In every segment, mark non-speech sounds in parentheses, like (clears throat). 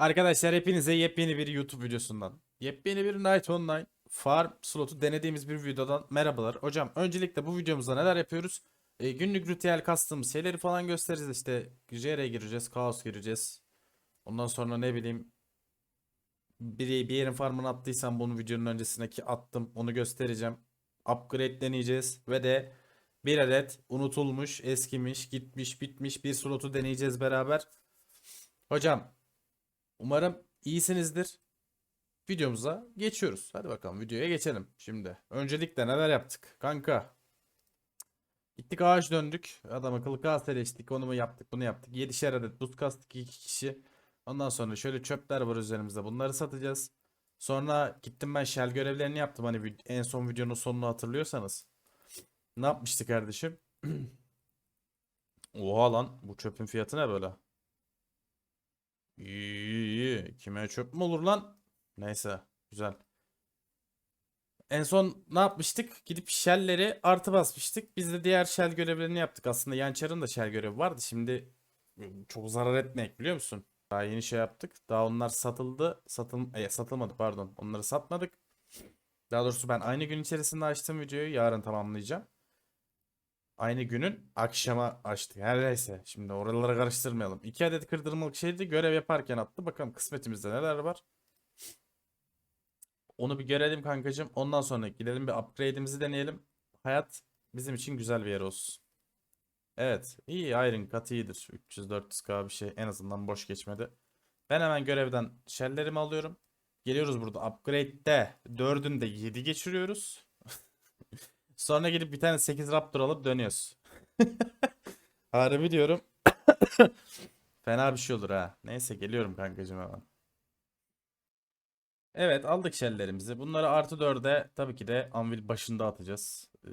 Arkadaşlar hepinize yepyeni bir YouTube videosundan, yepyeni bir Night Online farm slotu denediğimiz bir videodan merhabalar. Hocam öncelikle bu videomuzda neler yapıyoruz? E, günlük ritüel kastığımız şeyleri falan göstereceğiz işte. JR'ye gireceğiz, kaos gireceğiz. Ondan sonra ne bileyim bir, bir yerin farmını attıysam bunu videonun öncesindeki attım onu göstereceğim. Upgrade deneyeceğiz ve de bir adet unutulmuş, eskimiş, gitmiş, bitmiş bir slotu deneyeceğiz beraber. Hocam Umarım iyisinizdir. Videomuza geçiyoruz. Hadi bakalım videoya geçelim şimdi. Öncelikle neler yaptık? Kanka. Gittik ağaç döndük. Adam akıllı kasteleştik. Onu mu yaptık bunu yaptık. 7'şer adet buz kastık 2 kişi. Ondan sonra şöyle çöpler var üzerimizde. Bunları satacağız. Sonra gittim ben shell görevlerini yaptım. Hani en son videonun sonunu hatırlıyorsanız. Ne yapmıştık kardeşim? (clears throat) Oha lan bu çöpün fiyatı ne böyle? İyi iyi. Kime çöp mü olur lan? Neyse güzel. En son ne yapmıştık? Gidip shell'leri artı basmıştık. Biz de diğer shell görevlerini yaptık. Aslında Yançar'ın da shell görevi vardı. Şimdi e, çok zarar etmeyek biliyor musun? Daha yeni şey yaptık. Daha onlar satıldı. Satıl e, satılmadı pardon. Onları satmadık. Daha doğrusu ben aynı gün içerisinde açtığım videoyu yarın tamamlayacağım. Aynı günün akşama açtık. Her neyse. Şimdi oralara karıştırmayalım. İki adet kırdırmalık şeydi. Görev yaparken attı. Bakalım kısmetimizde neler var. Onu bir görelim kankacığım. Ondan sonra gidelim bir upgrade'imizi deneyelim. Hayat bizim için güzel bir yer olsun. Evet. iyi Iron kat iyidir. 300-400k bir şey. En azından boş geçmedi. Ben hemen görevden shell'lerimi alıyorum. Geliyoruz burada upgrade'de 4'ünde 7 geçiriyoruz. Sonra gidip bir tane 8 Raptor alıp dönüyoruz. (laughs) Harbi diyorum. (coughs) Fena bir şey olur ha. Neyse geliyorum kankacığım hemen. Evet aldık shell'lerimizi. Bunları artı 4'e tabii ki de anvil başında atacağız. Ee,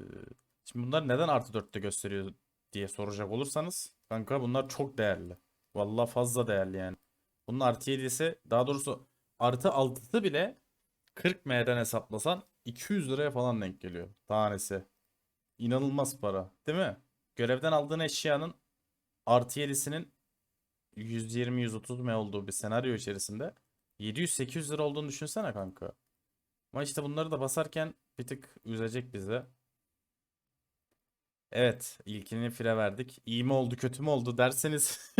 şimdi bunlar neden artı 4'te gösteriyor diye soracak olursanız. Kanka bunlar çok değerli. Vallahi fazla değerli yani. Bunun artı 7'si daha doğrusu artı 6'sı bile 40 M'den hesaplasan 200 liraya falan denk geliyor tanesi. İnanılmaz para, değil mi? Görevden aldığın eşyanın artı 7'sinin 120-130 M olduğu bir senaryo içerisinde 700-800 lira olduğunu düşünsene kanka. Ama işte bunları da basarken bir tık üzecek bizi. Evet, ilkini fire verdik. İyi mi oldu, kötü mü oldu derseniz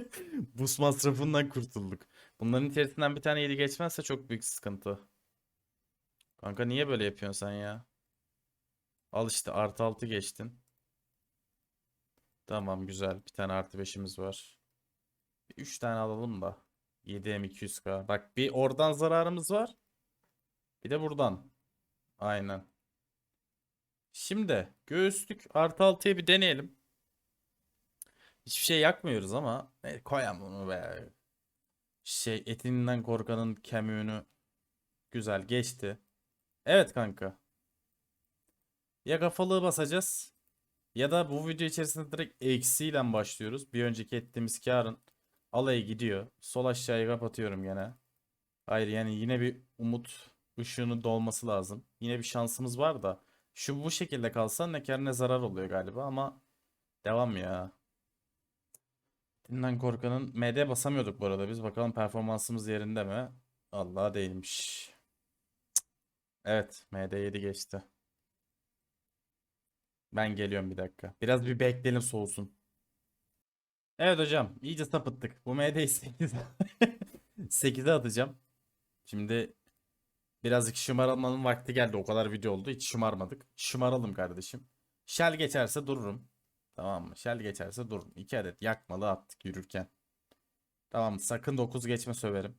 (laughs) bus masrafından kurtulduk. Bunların içerisinden bir tane 7 geçmezse çok büyük sıkıntı. Kanka niye böyle yapıyorsun sen ya? Al işte artı 6 geçtin. Tamam güzel. Bir tane artı 5'imiz var. 3 tane alalım da. 7M 200k. Bak bir oradan zararımız var. Bir de buradan. Aynen. Şimdi göğüslük artı 6'ya bir deneyelim. Hiçbir şey yakmıyoruz ama e, koyalım bunu be. Şey etinden korkanın kemiğini güzel geçti. Evet kanka. Ya kafalığı basacağız ya da bu video içerisinde direkt eksiyle başlıyoruz. Bir önceki ettiğimiz karın alayı gidiyor. Sol aşağıyı kapatıyorum gene. Hayır yani yine bir umut ışığının dolması lazım. Yine bir şansımız var da şu bu şekilde kalsa ne kar ne zarar oluyor galiba ama devam ya. Dinden korkanın MD basamıyorduk bu arada biz. Bakalım performansımız yerinde mi? Allah değilmiş. Evet, MD7 geçti. Ben geliyorum bir dakika. Biraz bir bekleyelim soğusun. Evet hocam, iyice sapıttık. Bu MD'yi 8 8'e atacağım. Şimdi birazcık şımarmanın vakti geldi. O kadar video oldu. Hiç şımarmadık. Şımaralım kardeşim. Shell geçerse dururum. Tamam mı? Shell geçerse dururum. 2 adet yakmalı attık yürürken. Tamam? Sakın 9 geçme söverim.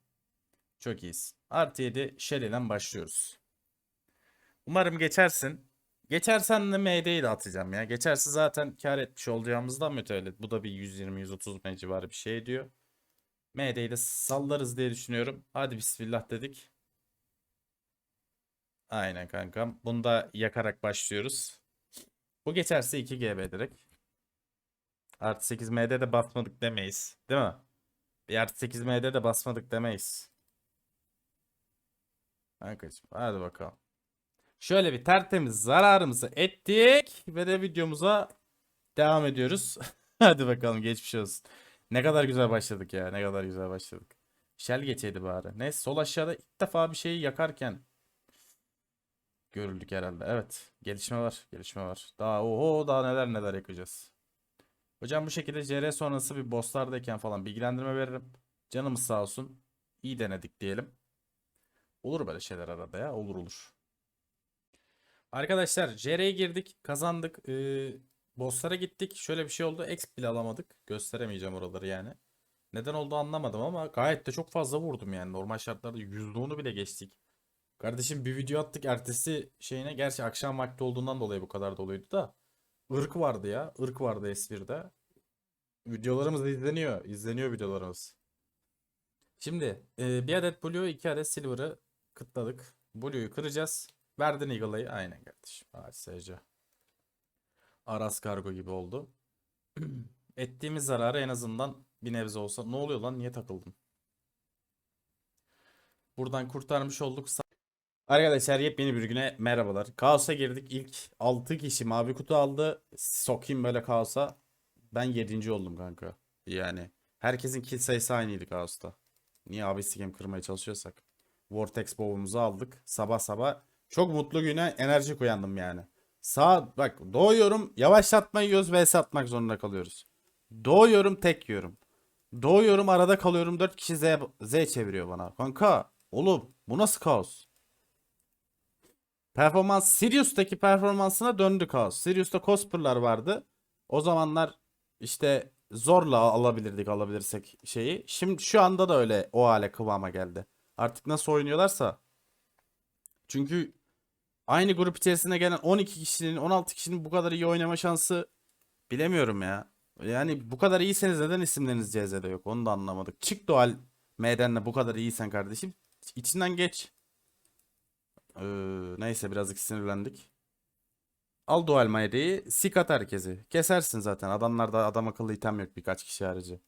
Çok iyisin. Artı 7 Shell ile başlıyoruz. Umarım geçersin. Geçersen de MD'yi de atacağım ya. Geçerse zaten kar etmiş olacağımızdan mütevellit. Bu da bir 120-130 M civarı bir şey ediyor. MD'yi de sallarız diye düşünüyorum. Hadi bismillah dedik. Aynen kankam. Bunu da yakarak başlıyoruz. Bu geçerse 2 GB direkt. Artı 8 MD de basmadık demeyiz. Değil mi? Bir artı 8 MD de basmadık demeyiz. Kankacığım hadi bakalım. Şöyle bir tertemiz zararımızı ettik ve de videomuza devam ediyoruz. (laughs) Hadi bakalım geçmiş olsun. Ne kadar güzel başladık ya. Ne kadar güzel başladık. Shell geçeydi bari. Neyse sol aşağıda ilk defa bir şeyi yakarken görüldük herhalde. Evet. Gelişme var. Gelişme var. Daha oho daha neler neler yakacağız. Hocam bu şekilde CR sonrası bir bosslardayken falan bilgilendirme veririm. Canımız sağ olsun. İyi denedik diyelim. Olur böyle şeyler arada ya. Olur olur. Arkadaşlar JR'ye girdik. Kazandık. Ee, bosslara gittik. Şöyle bir şey oldu. Exp bile alamadık. Gösteremeyeceğim oraları yani. Neden oldu anlamadım ama gayet de çok fazla vurdum yani. Normal şartlarda %10'u bile geçtik. Kardeşim bir video attık ertesi şeyine. Gerçi akşam vakti olduğundan dolayı bu kadar doluydu da. Irk vardı ya. Irk vardı S1'de. Videolarımız izleniyor. İzleniyor videolarımız. Şimdi e, bir adet Blue, iki adet Silver'ı kıtladık. Blue'yu kıracağız. Verdin Eagle'ı. Aynen kardeşim. ASC. Aras Kargo gibi oldu. (clears throat) Ettiğimiz zararı en azından bir nebze olsa. Ne oluyor lan? Niye takıldın? Buradan kurtarmış olduk. Arkadaşlar yepyeni bir güne merhabalar. Kaos'a girdik. İlk 6 kişi mavi kutu aldı. Sokayım böyle kaosa. Ben 7. oldum kanka. Yani herkesin kill sayısı aynıydı Kaos'ta. Niye abi game kırmaya çalışıyorsak. Vortex bow'umuzu aldık. Sabah sabah çok mutlu güne enerjik uyandım yani. Sağ bak doğuyorum yavaşlatma yiyoruz vs atmak zorunda kalıyoruz. Doğuyorum tek yiyorum. Doğuyorum arada kalıyorum 4 kişi Z, Z çeviriyor bana. Kanka oğlum bu nasıl kaos? Performans Sirius'taki performansına döndü kaos. Sirius'ta Cosper'lar vardı. O zamanlar işte zorla alabilirdik alabilirsek şeyi. Şimdi şu anda da öyle o hale kıvama geldi. Artık nasıl oynuyorlarsa. Çünkü aynı grup içerisine gelen 12 kişinin 16 kişinin bu kadar iyi oynama şansı bilemiyorum ya. Yani bu kadar iyiyseniz neden isimleriniz CZ'de yok onu da anlamadık. Çık doğal M'denle bu kadar iyiysen kardeşim içinden geç. Ee, neyse birazcık sinirlendik. Al dual Mayda'yı sik at herkesi. Kesersin zaten. Adamlarda adam akıllı item yok birkaç kişi harici.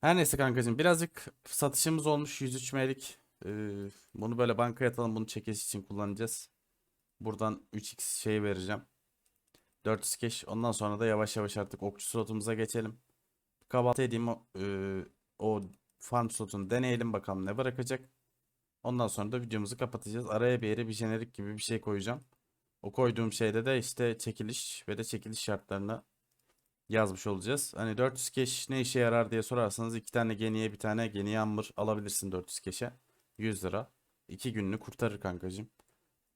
Her neyse kankacığım birazcık satışımız olmuş 103 M'lik. Ee, bunu böyle bankaya atalım bunu çekiş için kullanacağız. Buradan 3x şey vereceğim. 400 cash. Ondan sonra da yavaş yavaş artık okçu slotumuza geçelim. Kahvaltı edeyim o, e, o farm slotunu deneyelim bakalım ne bırakacak. Ondan sonra da videomuzu kapatacağız. Araya bir yere bir jenerik gibi bir şey koyacağım. O koyduğum şeyde de işte çekiliş ve de çekiliş şartlarını yazmış olacağız. Hani 400 cash ne işe yarar diye sorarsanız iki tane geniye bir tane geniye amber alabilirsin 400 cash'e. 100 lira. 2 gününü kurtarır kankacığım.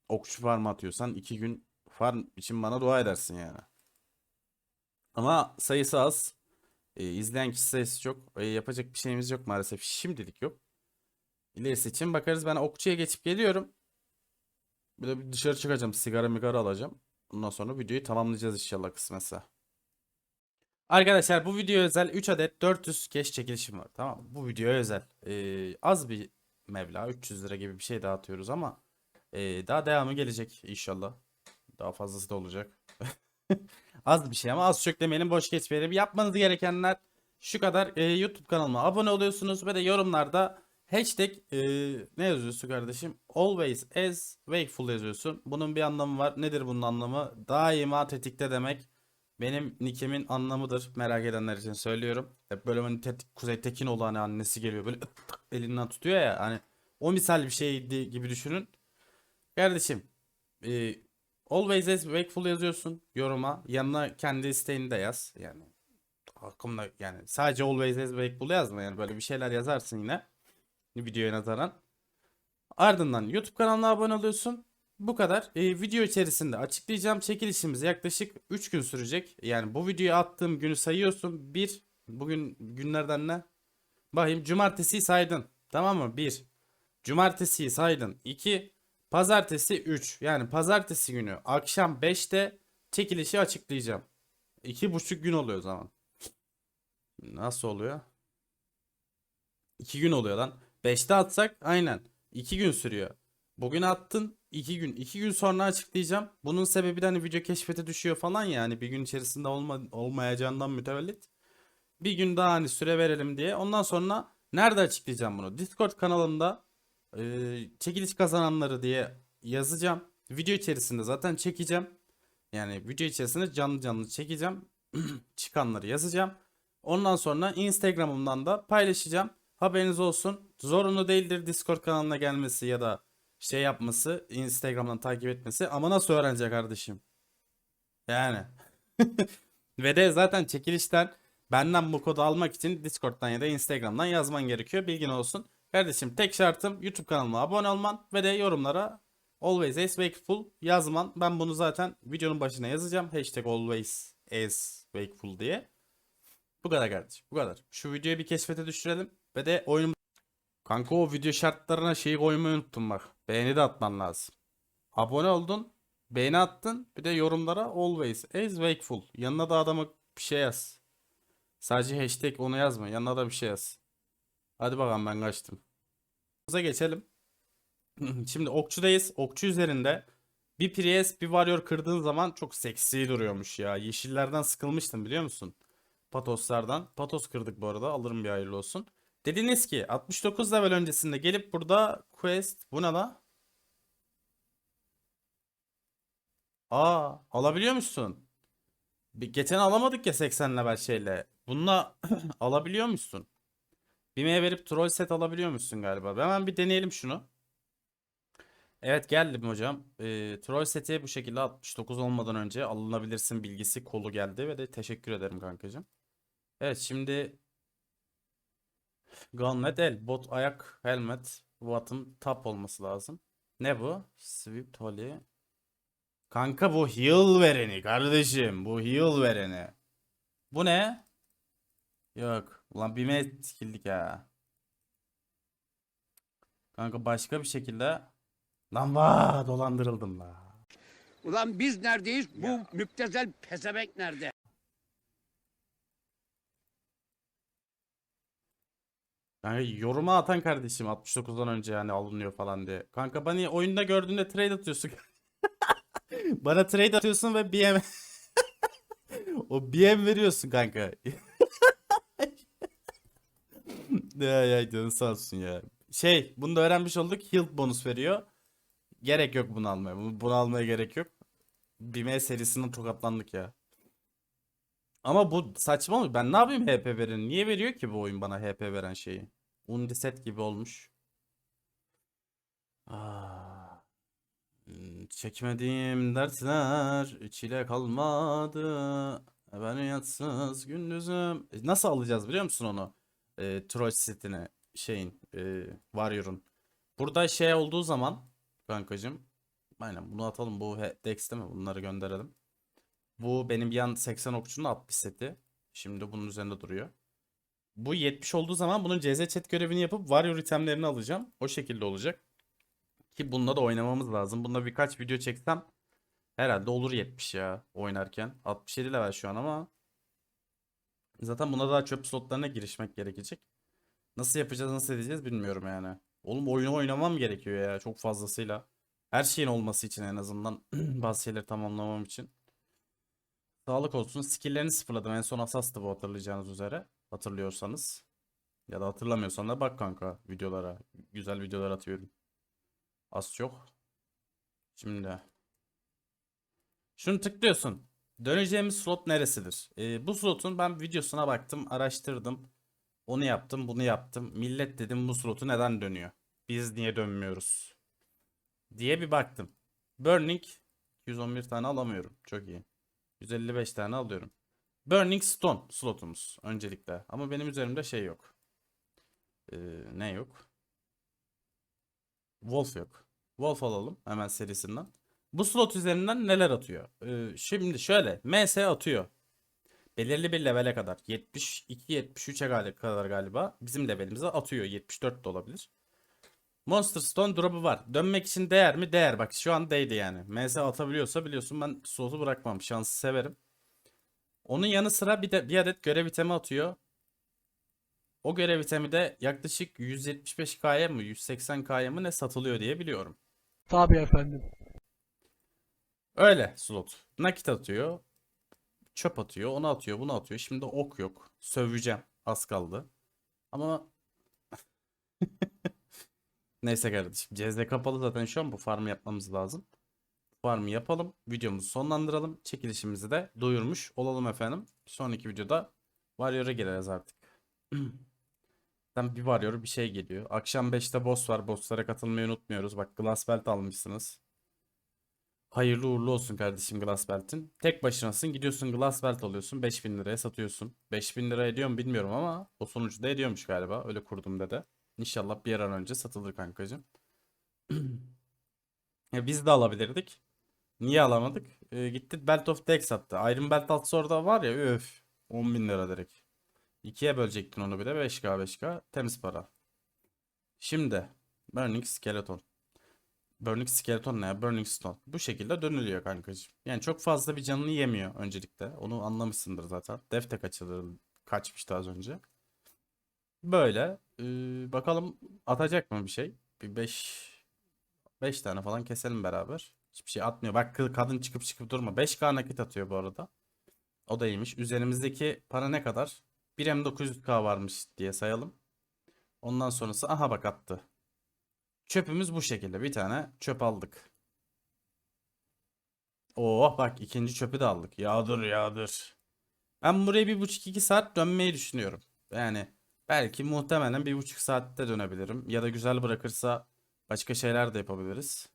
Okçu farm atıyorsan 2 gün farm için bana dua edersin yani. Ama sayısı az. E, izleyen kişi sayısı çok. E, yapacak bir şeyimiz yok maalesef. Şimdilik yok. İlerisi için bakarız. Ben okçuya geçip geliyorum. Bir de dışarı çıkacağım. Sigara migara alacağım. Ondan sonra videoyu tamamlayacağız inşallah kısmetse. Arkadaşlar bu video özel 3 adet 400 keş çekilişim var. Tamam? Bu video özel. Ee, az bir meblağ 300 lira gibi bir şey dağıtıyoruz ama ee, daha devamı gelecek inşallah. Daha fazlası da olacak. (laughs) az bir şey ama az çok demeyelim boş geçmeyelim. Yapmanız gerekenler şu kadar. Ee, YouTube kanalıma abone oluyorsunuz ve de yorumlarda Hashtag e, ne yazıyorsun kardeşim? Always as wakeful yazıyorsun. Bunun bir anlamı var. Nedir bunun anlamı? Daima tetikte demek. Benim nickimin anlamıdır. Merak edenler için söylüyorum. Hep böyle hani Kuzey Tekinoğlu hani annesi geliyor böyle elinden tutuyor ya. Hani o misal bir şeydi gibi düşünün. Kardeşim e, always as wakeful yazıyorsun yoruma. Yanına kendi isteğini de yaz. Yani aklımda yani sadece always as wakeful yazma yani böyle bir şeyler yazarsın yine videoya nazaran. Ardından YouTube kanalına abone oluyorsun. Bu kadar. Ee, video içerisinde açıklayacağım çekilişimiz yaklaşık 3 gün sürecek. Yani bu videoyu attığım günü sayıyorsun. 1. Bugün günlerden ne? Bakayım cumartesiyi saydın. Tamam mı? 1. Cumartesiyi saydın. 2. Pazartesi 3. Yani pazartesi günü akşam 5'te çekilişi açıklayacağım. 2,5 gün oluyor o zaman. Nasıl oluyor? 2 gün oluyor lan. 5'te atsak aynen 2 gün sürüyor. Bugün attın 2 gün. 2 gün sonra açıklayacağım. Bunun sebebi de hani video keşfete düşüyor falan ya. Hani bir gün içerisinde olma, olmayacağından mütevellit. Bir gün daha hani süre verelim diye. Ondan sonra nerede açıklayacağım bunu? Discord kanalımda e, çekiliş kazananları diye yazacağım. Video içerisinde zaten çekeceğim. Yani video içerisinde canlı canlı çekeceğim. (clears throat) Çıkanları yazacağım. Ondan sonra Instagram'ımdan da paylaşacağım. Haberiniz olsun. Zorunlu değildir Discord kanalına gelmesi ya da şey yapması, Instagram'dan takip etmesi ama nasıl öğrenecek kardeşim? Yani. (laughs) Ve de zaten çekilişten benden bu kodu almak için Discord'dan ya da Instagram'dan yazman gerekiyor. Bilgin olsun. Kardeşim tek şartım YouTube kanalıma abone olman ve de yorumlara Always as wakeful yazman. Ben bunu zaten videonun başına yazacağım. Hashtag always as wakeful diye. Bu kadar kardeşim. Bu kadar. Şu videoyu bir keşfete düşürelim. Ve de oyun... Kanka o video şartlarına şeyi koymayı unuttum bak. Beğeni de atman lazım. Abone oldun. Beğeni attın. Bir de yorumlara always as wakeful. Yanına da adama bir şey yaz. Sadece hashtag onu yazma. Yanına da bir şey yaz. Hadi bakalım ben kaçtım. Hıza geçelim. (clears throat) Şimdi okçudayız. Okçu üzerinde bir Priest bir Warrior kırdığın zaman çok seksi duruyormuş ya. Yeşillerden sıkılmıştım biliyor musun? Patoslardan. Patos kırdık bu arada. Alırım bir hayırlı olsun. Dediniz ki 69 level öncesinde gelip burada quest bu ne la? Aa alabiliyor musun? Bir, geçen alamadık ya 80 level şeyle. Bununla (clears throat) alabiliyor musun? BİM'e verip troll set alabiliyor musun galiba? Hemen bir deneyelim şunu. Evet geldim hocam. Ee, troll seti bu şekilde 69 olmadan önce alınabilirsin bilgisi kolu geldi ve de teşekkür ederim kankacığım. Evet şimdi Gauntlet el, bot ayak, helmet, bottom top olması lazım. Ne bu? Sweep Tolly. Kanka bu heal vereni kardeşim. Bu heal vereni. Bu ne? Yok. Ulan BİM'e tikildik ya. Kanka başka bir şekilde Lan vaa dolandırıldım la. Ulan biz neredeyiz? Bu müptezel pezevenk nerede? Kanka yoruma atan kardeşim 69'dan önce yani alınıyor falan diye. Kanka bana oyunda gördüğünde trade atıyorsun. (laughs) Bana trade atıyorsun ve BM (laughs) o BM veriyorsun kanka. (laughs) ya ya canın sağ olsun ya. Şey bunu da öğrenmiş olduk. Health bonus veriyor. Gerek yok bunu almaya. Bunu, almaya gerek yok. BM serisinden tokatlandık ya. Ama bu saçma mı? Ben ne yapayım HP verin? Niye veriyor ki bu oyun bana HP veren şeyi? Undiset gibi olmuş. Aa, hmm, çekmediğim dersler çile kalmadı. Ben yatsız gündüzüm. E, Nasıl alacağız biliyor musun onu? E, Troll setini şeyin e, Warrior'un. Burada şey olduğu zaman kankacım. Aynen bunu atalım. Bu he- Dex değil mi? Bunları gönderelim. Bu benim yan 80 okçunun 60 seti. Şimdi bunun üzerinde duruyor. Bu 70 olduğu zaman bunun CZ chat görevini yapıp Warrior itemlerini alacağım. O şekilde olacak. Ki bununla da oynamamız lazım. Bunda birkaç video çeksem herhalde olur 70 ya oynarken. 67 level şu an ama zaten buna daha çöp slotlarına girişmek gerekecek. Nasıl yapacağız, nasıl edeceğiz bilmiyorum yani. Oğlum oyunu oynamam gerekiyor ya çok fazlasıyla. Her şeyin olması için en azından (clears throat) bazı şeyleri tamamlamam için. Sağlık olsun. Skill'lerini sıfırladım. En son Asas'tı bu hatırlayacağınız üzere. Hatırlıyorsanız. Ya da hatırlamıyorsan da bak kanka videolara. Güzel videolar atıyorum. Az çok. Şimdi. Şunu tıklıyorsun. Döneceğimiz slot neresidir? Ee, bu slotun ben videosuna baktım, araştırdım. Onu yaptım, bunu yaptım. Millet dedim bu slotu neden dönüyor? Biz niye dönmüyoruz? Diye bir baktım. Burning 211 tane alamıyorum. Çok iyi. 155 tane alıyorum. Burning Stone slotumuz öncelikle. Ama benim üzerimde şey yok. Ee, ne yok? Wolf yok. Wolf alalım hemen serisinden. Bu slot üzerinden neler atıyor? Ee, şimdi şöyle. MS atıyor. Belirli bir levele kadar. 72-73'e kadar galiba. Bizim levelimize atıyor. 74 de olabilir. Monster Stone drop'u var. Dönmek için değer mi? Değer. Bak şu an değdi yani. MS atabiliyorsa biliyorsun ben slotu bırakmam. Şansı severim. Onun yanı sıra bir de bir adet görev itemi atıyor. O görev itemi de yaklaşık 175K'ya mı 180K'ya mı ne satılıyor diye biliyorum. Tabii efendim. Öyle slot. Nakit atıyor. Çöp atıyor. Onu atıyor. Bunu atıyor. Şimdi ok yok. Söveceğim. Az kaldı. Ama (laughs) neyse kardeşim. CZ kapalı zaten şu an bu farmı yapmamız lazım. Farmı yapalım. Videomuzu sonlandıralım. Çekilişimizi de duyurmuş olalım efendim. Sonraki videoda Warrior'a gireriz artık. (clears throat) Tam bir varıyor bir şey geliyor. Akşam 5'te boss var. Bosslara katılmayı unutmuyoruz. Bak Glass Belt almışsınız. Hayırlı uğurlu olsun kardeşim Glass Belt'in. Tek başınasın gidiyorsun Glass Belt alıyorsun 5000 liraya satıyorsun. 5000 lira ediyor mu bilmiyorum ama o sonucu da ediyormuş galiba. Öyle kurdum dede. İnşallah bir an önce satılır kankacığım. (clears throat) Ya biz de alabilirdik. Niye alamadık? Ee, gitti Belt of Dex sattı. Iron Belt altı orada var ya öf. 10 bin lira direkt. İkiye bölecektin onu bile 5K 5K temiz para. Şimdi Burning Skeleton. Burning Skeleton ne ya? Burning Stone. Bu şekilde dönülüyor kankacığım. Yani çok fazla bir canını yemiyor öncelikle. Onu anlamışsındır zaten. Def de kaçırdı, kaçmıştı az önce. Böyle. Ee, bakalım atacak mı bir şey? Bir 5 5 tane falan keselim beraber. Hiçbir şey atmıyor. Bak kadın çıkıp çıkıp durma. 5K nakit atıyor bu arada. O da iyiymiş. Üzerimizdeki para ne kadar? 1 M900K varmış diye sayalım. Ondan sonrası aha bak attı. Çöpümüz bu şekilde. Bir tane çöp aldık. Oh bak ikinci çöpü de aldık. Yağdır yağdır. Ben buraya bir buçuk iki saat dönmeyi düşünüyorum. Yani belki muhtemelen bir buçuk saatte dönebilirim. Ya da güzel bırakırsa başka şeyler de yapabiliriz.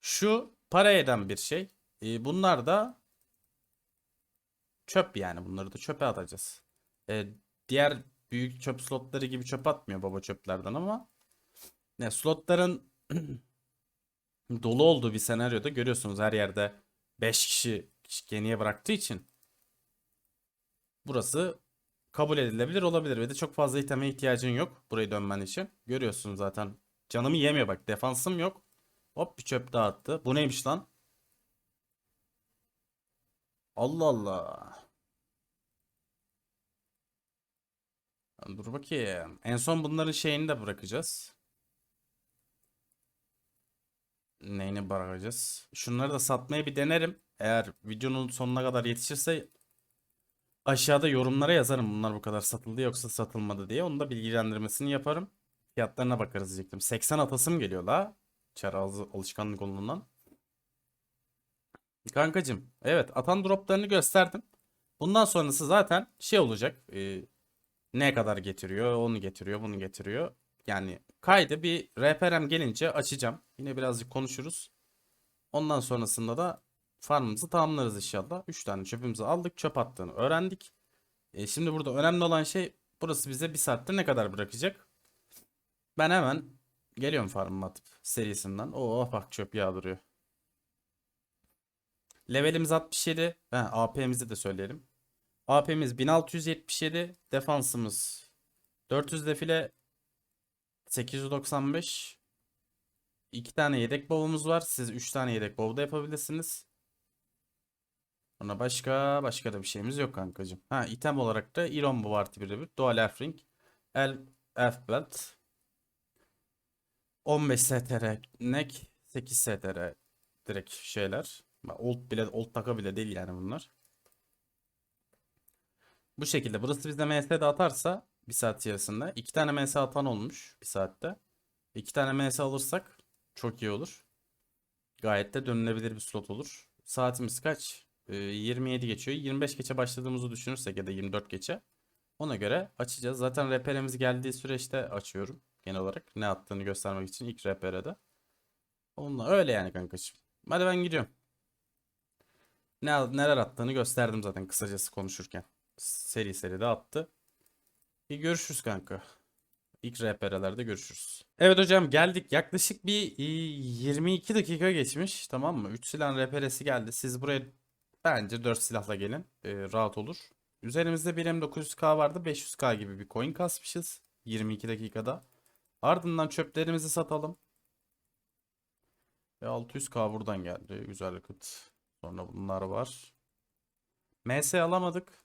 Şu para eden bir şey. Ee, bunlar da çöp yani. Bunları da çöpe atacağız. Ee, diğer büyük çöp slotları gibi çöp atmıyor baba çöplerden ama ne slotların (clears throat) dolu olduğu bir senaryoda görüyorsunuz her yerde 5 kişi geniye bıraktığı için burası kabul edilebilir olabilir ve de çok fazla iteme ihtiyacın yok burayı dönmen için. Görüyorsunuz zaten canımı yemiyor bak defansım yok. Hop bir çöp daha attı. Bu neymiş lan? Allah Allah. Dur bakayım. En son bunların şeyini de bırakacağız. Neyini bırakacağız? Şunları da satmayı bir denerim. Eğer videonun sonuna kadar yetişirse aşağıda yorumlara yazarım bunlar bu kadar satıldı yoksa satılmadı diye. Onu da bilgilendirmesini yaparım. Fiyatlarına bakarız diyecektim. 80 atasım geliyor la. Çar ağzı alışkanlık olduğundan. Kankacım, evet atan droplarını gösterdim. Bundan sonrası zaten şey olacak. e, ne kadar getiriyor, onu getiriyor, bunu getiriyor. Yani kaydı bir RPR'm gelince açacağım. Yine birazcık konuşuruz. Ondan sonrasında da farmımızı tamamlarız inşallah. 3 tane çöpümüzü aldık. Çöp attığını öğrendik. E, şimdi burada önemli olan şey burası bize bir saatte ne kadar bırakacak? Ben hemen geliyorum farmımı atıp serisinden. Oo bak çöp yağdırıyor. Levelimiz 67. Ha, AP'mizi de söyleyelim. AP'miz 1677. Defansımız 400 defile 895. 2 tane yedek bovumuz var. Siz 3 tane yedek bov da yapabilirsiniz. Sonra başka başka da bir şeyimiz yok kankacığım. Ha item olarak da Iron bu artı bir de bir. Dual Elf Ring. El Elf Belt. 15 STR neck. 8 STR direkt şeyler. Old bile old taka bile değil yani bunlar. Bu şekilde. Burası bizde MS de atarsa bir saat içerisinde. iki tane MS atan olmuş bir saatte. İki tane MS alırsak çok iyi olur. Gayet de dönülebilir bir slot olur. Saatimiz kaç? Ee, 27 geçiyor. 25 geçe başladığımızı düşünürsek ya da 24 geçe. Ona göre açacağız. Zaten RPR'imiz geldiği süreçte açıyorum. Genel olarak ne attığını göstermek için ilk RPR'de. Onunla öyle yani kankacığım. Hadi ben gidiyorum. Ne, neler attığını gösterdim zaten kısacası konuşurken. Seri seri de attı. Bir görüşürüz kanka. İlk RPR'lerde görüşürüz. Evet hocam geldik. Yaklaşık bir e, 22 dakika geçmiş. Tamam mı? 3 silah RPR'si geldi. Siz buraya bence 4 silahla gelin. E, rahat olur. Üzerimizde bir M900K vardı. 500K gibi bir coin kasmışız. 22 dakikada. Ardından çöplerimizi satalım. Ve 600K buradan geldi. Güzel yakıt. Sonra bunlar var. MS alamadık.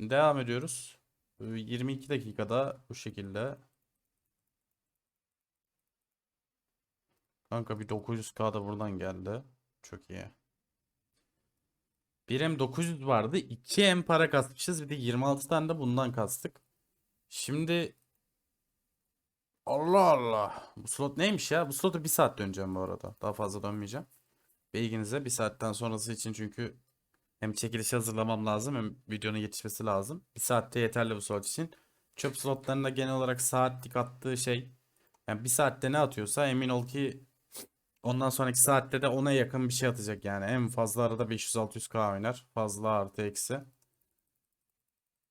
Devam ediyoruz. Ee, 22 dakikada bu şekilde. Kanka bir 900k da buradan geldi. Çok iyi. 1M 900 vardı. 2M para kasmışız. Bir de 26 tane de bundan kastık. Şimdi Allah Allah. Bu slot neymiş ya? Bu slotu bir saat döneceğim bu arada. Daha fazla dönmeyeceğim. Bilginize bir saatten sonrası için çünkü hem çekiliş hazırlamam lazım hem videonun yetişmesi lazım. Bir saatte yeterli bu slot için. çöp slotlarında genel olarak saatlik attığı şey yani bir saatte ne atıyorsa emin ol ki ondan sonraki saatte de ona yakın bir şey atacak yani. En fazla arada 500-600k oynar. Fazla artı eksi.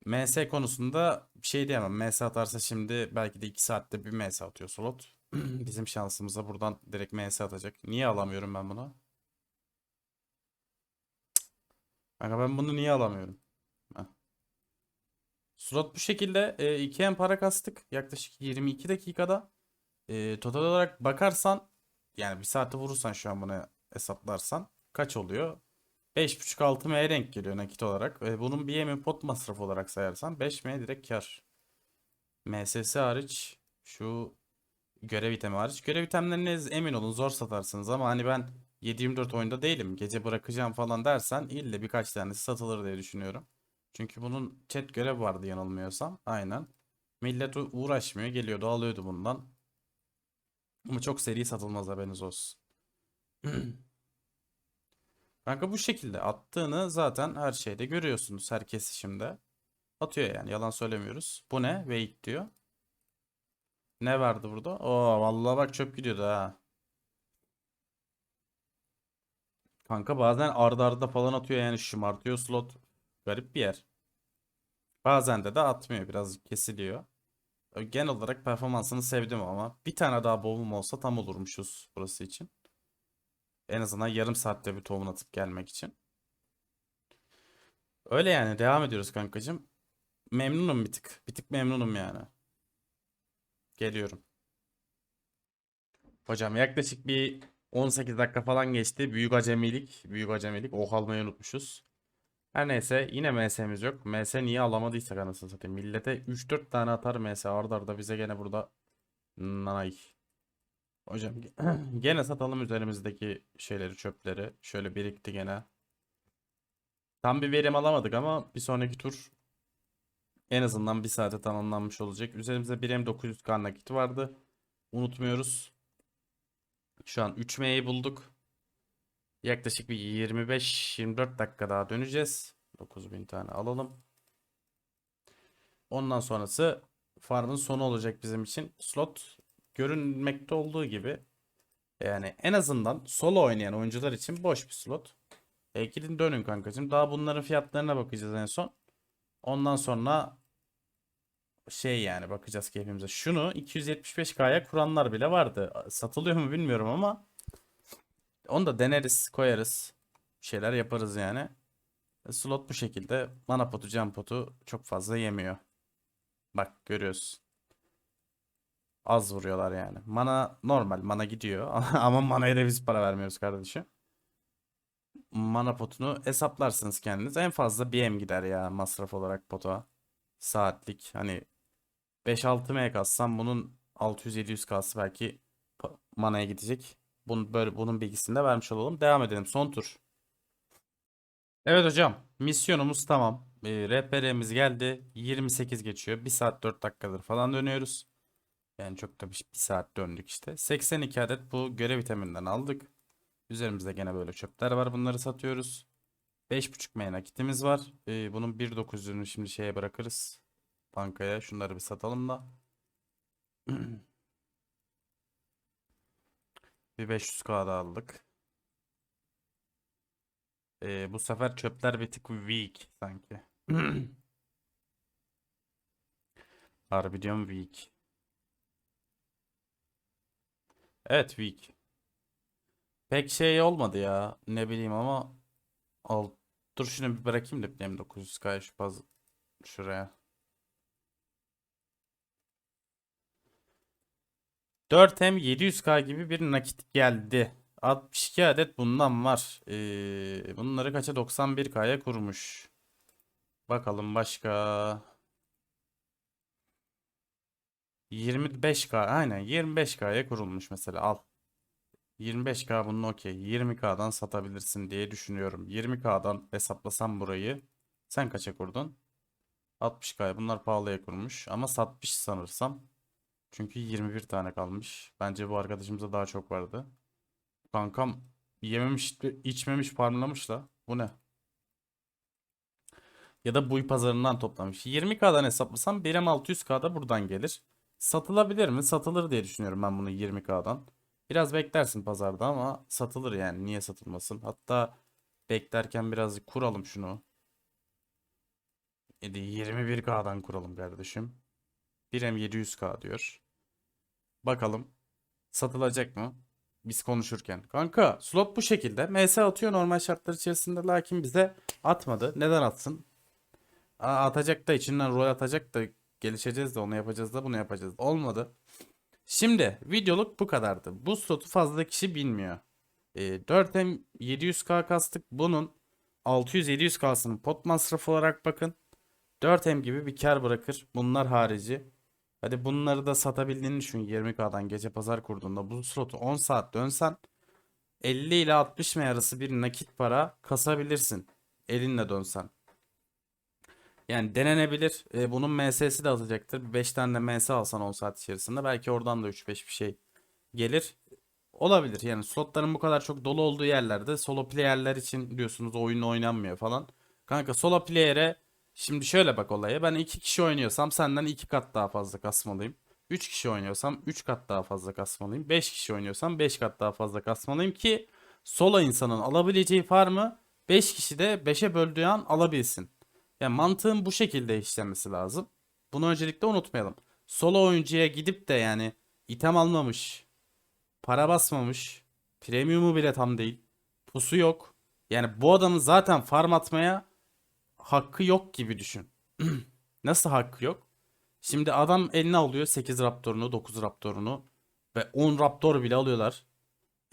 MS konusunda bir şey diyemem. MS atarsa şimdi belki de 2 saatte bir MS atıyor slot. (clears throat) Bizim şansımıza buradan direkt MS atacak. Niye alamıyorum ben bunu? Kanka ben bunu niye alamıyorum? Heh. Slot bu şekilde e, 2 en para kastık. Yaklaşık 22 dakikada. E, total olarak bakarsan yani bir saate vurursan şu an bunu hesaplarsan kaç oluyor? 5.5-6 M'ye denk geliyor nakit olarak. E, bunun bir yemin pot masrafı olarak sayarsan 5 M direkt kar. MSS hariç şu görev itemi hariç. Görev itemlerine emin olun zor satarsınız ama hani ben 7-24 oyunda değilim. Gece bırakacağım falan dersen ille birkaç tanesi satılır diye düşünüyorum. Çünkü bunun chat görev vardı yanılmıyorsam. Aynen. Millet uğraşmıyor. Geliyordu alıyordu bundan. Ama çok seri satılmaz haberiniz olsun. (clears throat) Kanka bu şekilde attığını zaten her şeyde görüyorsunuz. Her kesişimde. Atıyor yani yalan söylemiyoruz. Bu ne? Wait diyor. Ne vardı burada? Oo vallahi bak çöp gidiyordu ha. Kanka bazen arda arda falan atıyor yani şımartıyor slot. Garip bir yer. Bazen de de atmıyor biraz kesiliyor. Genel olarak performansını sevdim ama bir tane daha boğum olsa tam olurmuşuz burası için. En azından yarım saatte bir tohum atıp gelmek için. Öyle yani devam ediyoruz kankacığım. Memnunum bir tık. Bir tık memnunum yani. Geliyorum. Hocam yaklaşık bir 18 dakika falan geçti. Büyük acemilik. Büyük acemilik. Oh almayı unutmuşuz. Her neyse yine MS'miz yok. MS niye alamadıysak anasını satayım. Millete 3-4 tane atar MS arda arda bize gene burada nanay. Hocam ge- (clears throat) gene satalım üzerimizdeki şeyleri çöpleri. Şöyle birikti gene. Tam bir verim alamadık ama bir sonraki tur en azından bir saate tamamlanmış olacak. Üzerimizde 1 M900K nakit vardı. Unutmuyoruz. Şu an 3M'yi bulduk. Yaklaşık bir 25-24 dakika daha döneceğiz. 9000 tane alalım. Ondan sonrası farmın sonu olacak bizim için. Slot görünmekte olduğu gibi yani en azından solo oynayan oyuncular için boş bir slot. E, gidin dönün kankacığım. Daha bunların fiyatlarına bakacağız en son. Ondan sonra şey yani bakacağız keyfimize. Şunu 275K'ya kuranlar bile vardı. Satılıyor mu bilmiyorum ama onu da deneriz, koyarız. Şeyler yaparız yani. E, Slot bu şekilde. Mana potu, can potu çok fazla yemiyor. Bak görüyorsun. Az vuruyorlar yani. Mana normal, mana gidiyor. (laughs) Ama manaya da biz para vermiyoruz kardeşim. Mana potunu hesaplarsınız kendiniz. En fazla BM gider ya masraf olarak pota. Saatlik. Hani 5-6 M kassam bunun 600-700 kası belki manaya gidecek. Bunun, böyle, bunun bilgisini de vermiş olalım. Devam edelim. Son tur. Evet hocam. Misyonumuz tamam. Ee, RPR'miz geldi. 28 geçiyor. 1 saat 4 dakikadır falan dönüyoruz. Yani çok da bir, bir saat döndük işte. 82 adet bu görev vitaminden aldık. Üzerimizde gene böyle çöpler var. Bunları satıyoruz. 5.5 M nakitimiz var. Ee, bunun 1.900'ünü şimdi şeye bırakırız. Bankaya. Şunları bir satalım da. (clears throat) Bir 500k da aldık. Ee, bu sefer çöpler bir tık weak sanki. (clears throat) Harbi diyorum weak. Evet weak. Pek şey olmadı ya. Ne bileyim ama al. Dur şunu bir bırakayım da benim 900k şu baz şuraya. 4M 700k gibi bir nakit geldi. 62 adet bundan var. Ee, bunları kaça 91k'ya kurmuş. Bakalım başka. 25k aynen 25k'ya kurulmuş mesela al. 25k bunun okey. 20k'dan satabilirsin diye düşünüyorum. 20k'dan hesaplasam burayı. Sen kaça kurdun? 60k'ya bunlar pahalıya kurmuş ama satmış sanırsam. Çünkü 21 tane kalmış. Bence bu arkadaşımıza daha çok vardı. Kankam yememiş, içmemiş, farmlamış da. Bu ne? Ya da buy pazarından toplamış. 20K'dan hesaplasam 1M 600K'da buradan gelir. Satılabilir mi? Satılır diye düşünüyorum ben bunu 20K'dan. Biraz beklersin pazarda ama satılır yani. Niye satılmasın? Hatta beklerken biraz kuralım şunu. Hadi 21K'dan kuralım kardeşim. 1M 700K diyor. Bakalım satılacak mı? Biz konuşurken. Kanka slot bu şekilde. MS atıyor normal şartlar içerisinde lakin bize atmadı. Neden atsın? Aa, atacak da içinden rol atacak da gelişeceğiz de onu yapacağız da bunu yapacağız. Olmadı. Şimdi videoluk bu kadardı. Bu slotu fazla kişi bilmiyor. E, 4M 700K kastık. Bunun 600-700K'sının pot masrafı olarak bakın. 4M gibi bir kar bırakır. Bunlar harici. Hadi bunları da satabildiğini düşün 20K'dan gece pazar kurduğunda bu slotu 10 saat dönsen 50 ile 60 M arası bir nakit para kasabilirsin. Elinle dönsen. Yani denenebilir. E, bunun MS'si de atacaktır. 5 tane de MS alsan 10 saat içerisinde belki oradan da 3-5 bir şey gelir. Olabilir. Yani slotların bu kadar çok dolu olduğu yerlerde solo player'ler için diyorsunuz oyun oynanmıyor falan. Kanka solo player'e şimdi şöyle bak olaya. Ben 2 kişi oynuyorsam senden 2 kat daha fazla kasmalıyım. 3 kişi oynuyorsam 3 kat daha fazla kasmalıyım. 5 kişi oynuyorsam 5 kat daha fazla kasmalıyım ki solo insanın alabileceği farmı 5 kişi de 5'e böldüğü an alabilsin. Yani mantığın bu şekilde işlemesi lazım. Bunu öncelikle unutmayalım. Solo oyuncuya gidip de yani item almamış, para basmamış, premiumu bile tam değil, pusu yok. Yani bu adamın zaten farm atmaya hakkı yok gibi düşün. (clears throat) Nasıl hakkı yok? Şimdi adam eline alıyor 8 raptorunu, 9 raptorunu ve 10 raptor bile alıyorlar.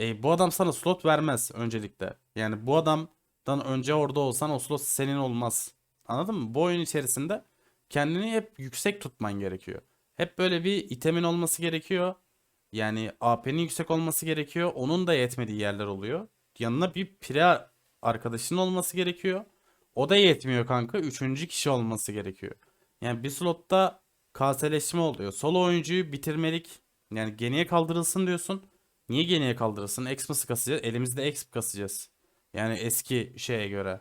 E, bu adam sana slot vermez öncelikle. Yani bu adamdan önce orada olsan o slot senin olmaz. Anladın mı? Bu oyun içerisinde kendini hep yüksek tutman gerekiyor. Hep böyle bir itemin olması gerekiyor. Yani AP'nin yüksek olması gerekiyor. Onun da yetmediği yerler oluyor. Yanına bir pire arkadaşın olması gerekiyor. O da yetmiyor kanka. Üçüncü kişi olması gerekiyor. Yani bir slotta kaseleşme oluyor. Solo oyuncuyu bitirmelik. Yani geniye kaldırılsın diyorsun. Niye geniye kaldırılsın? Exp kasacağız. Elimizde exp kasacağız. Yani eski şeye göre.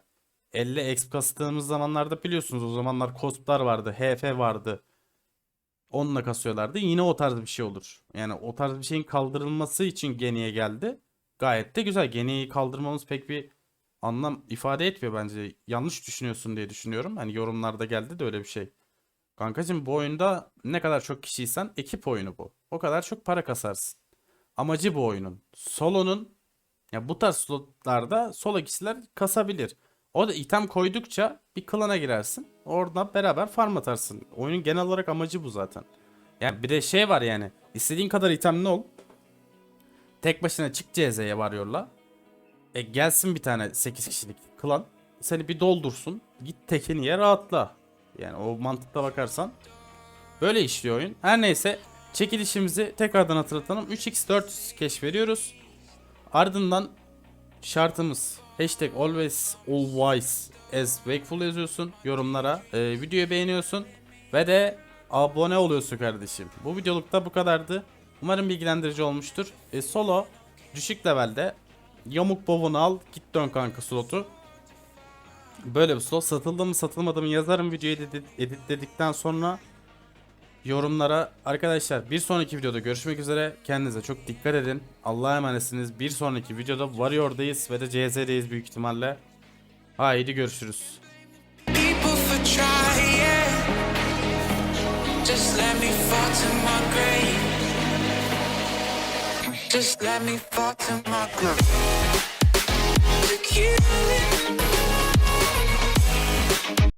50 exp kastığımız zamanlarda biliyorsunuz o zamanlar cosplar vardı, HF vardı. Onunla kasıyorlardı. Yine o tarz bir şey olur. Yani o tarz bir şeyin kaldırılması için geniye geldi. Gayet de güzel. Geniyi kaldırmamız pek bir anlam ifade etmiyor bence. Yanlış düşünüyorsun diye düşünüyorum. Hani yorumlarda geldi de öyle bir şey. Kankacığım bu oyunda ne kadar çok kişiysen ekip oyunu bu. O kadar çok para kasarsın. Amacı bu oyunun. Solo'nun ya bu tarz slotlarda solo kişiler kasabilir. O da item koydukça bir klana girersin. Orada beraber farm atarsın. Oyunun genel olarak amacı bu zaten. Yani bir de şey var yani. istediğin kadar itemli ol. Tek başına çık CZ'ye varıyorla. E gelsin bir tane 8 kişilik klan. Seni bir doldursun. Git tekini ye rahatla. Yani o mantıkla bakarsan. Böyle işliyor oyun. Her neyse çekilişimizi tekrardan hatırlatalım. 3x4 keş veriyoruz. Ardından şartımız hashtag always always as wakeful yazıyorsun yorumlara. Ee, videoyu beğeniyorsun ve de abone oluyorsun kardeşim. Bu videolukta bu kadardı. Umarım bilgilendirici olmuştur. E, solo düşük levelde yamuk bovunu al git dön kanka slotu. Böyle bir slot satıldı mı satılmadı mı yazarım videoyu edit, editledikten sonra yorumlara. Arkadaşlar bir sonraki videoda görüşmek üzere. Kendinize çok dikkat edin. Allah'a emanetsiniz. Bir sonraki videoda Warrior'dayız ve de CZ'deyiz büyük ihtimalle. Haydi görüşürüz. Just let me fall to my grave. Just let me fall to my glove. The cure